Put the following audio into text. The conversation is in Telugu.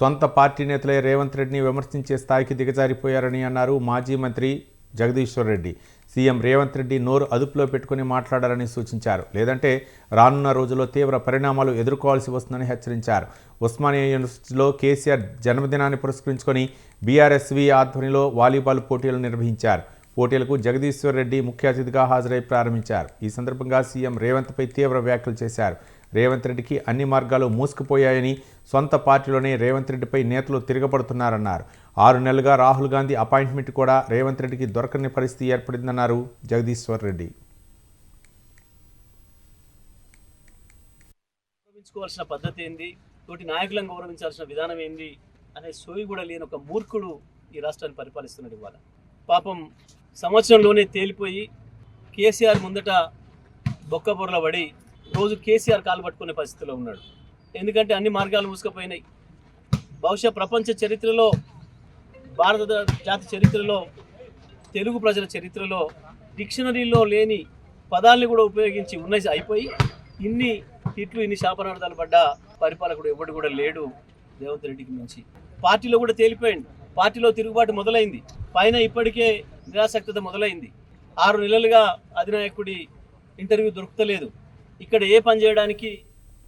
సొంత పార్టీ నేతలే రేవంత్ రెడ్డిని విమర్శించే స్థాయికి దిగజారిపోయారని అన్నారు మాజీ మంత్రి జగదీశ్వర్ రెడ్డి. సీఎం రేవంత్ రెడ్డి నోరు అదుపులో పెట్టుకుని మాట్లాడాలని సూచించారు. లేదంటే రానున్న రోజుల్లో తీవ్ర పరిణామాలు ఎదుర్కోవాల్సి వస్తుందని హెచ్చరించారు. ఉస్మానియా యూనివర్సిటీలో కేసీఆర్ జన్మదినాన్ని పురస్కరించుకొని బీఆర్ఎస్వి ఆధ్వర్యంలో వాలీబాల్ పోటీలు నిర్వహించారు. పోటీలకు జగదీశ్వర్ రెడ్డి ముఖ్య అతిథిగా హాజరై ప్రారంభించారు. ఈ సందర్భంగా సీఎం రేవంత్పై తీవ్ర వ్యాఖ్యలు చేశారు. రేవంత్ రెడ్డికి అన్ని మార్గాలు మూసుకుపోయాయని సొంత పార్టీలోనే రేవంత్ రెడ్డిపై నేతలు తిరగబడుతున్నారన్నారు. ఆరు నెలలుగా రాహుల్ గాంధీ అపాయింట్మెంట్ కూడా రేవంత్ రెడ్డికి దొరకని పరిస్థితి ఏర్పడిందన్నారు జగదీశ్వర్ రెడ్డి. గౌరవించుకోవాల్సిన పద్ధతి ఏంది? తోటి నాయకులను గౌరవించాల్సిన విధానం ఏంది? అనే సోయి కూడా లేని ఒక మూర్ఖుడు ఈ రాష్ట్రాన్ని పరిపాలిస్తున్నాడు ఇవాళ. పాపం సంవత్సరంలోనే తేలిపోయి కేసీఆర్ ముందట బొక్క బొరల పడి రోజు కేసీఆర్ కాలు పట్టుకునే పరిస్థితిలో ఉన్నాడు. ఎందుకంటే అన్ని మార్గాలు మూసుకుపోయినాయి. బహుశా ప్రపంచ చరిత్రలో భారత జాతి చరిత్రలో తెలుగు ప్రజల చరిత్రలో డిక్షనరీలో లేని పదాల్ని కూడా ఉపయోగించి ఉన్నాయి అయిపోయి ఇన్ని తిట్లు ఇన్ని శాపనార్థాలు పడ్డ పరిపాలకుడు ఎవడు కూడా లేడు రేవంత్ రెడ్డికి మించి. పార్టీలో కూడా తేలిపోయింది పార్టీలో తిరుగుబాటు మొదలైంది. పైన ఇప్పటికే నిరాసక్తత మొదలైంది. ఆరు నెలలుగా అధినాయకుడి ఇంటర్వ్యూ దొరుకుతలేదు. ఇక్కడ ఏ పని చేయడానికి